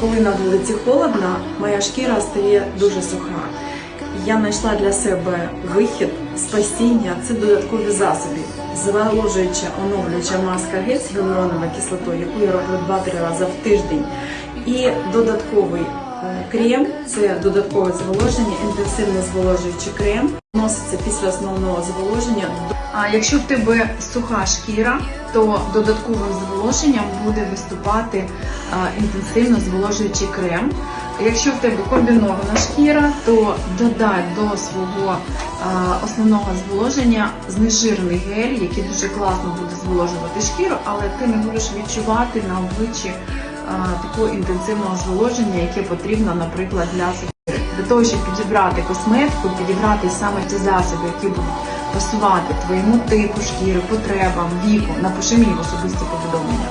Коли на вулиці холодно, моя шкіра стає дуже суха. Я знайшла для себе вихід, спасіння це додаткові засоби. Зволожуюча оновлююча маска гель з гіалуроновою кислотою, яку я роблю 2-3 рази в тиждень. І додатковий крем це додаткове зволоження, інтенсивний зволожуючий крем. Носиться після основного зволоження. А якщо в тебе суха шкіра, то додатковим зволоженням буде виступати інтенсивно зволожуючий крем. Якщо в тебе комбінована шкіра, то додай до свого основного зволоження знежирений гель, який дуже класно буде зволожувати шкіру, але ти не будеш відчувати на обличчі такого інтенсивного зволоження, яке потрібно, наприклад, для шкіри. Для того, щоб підібрати косметику, підібрати саме ті засоби, які будуть пасувати твоєму типу шкіри, потребам, віку, напиши мені в особисті повідомлення.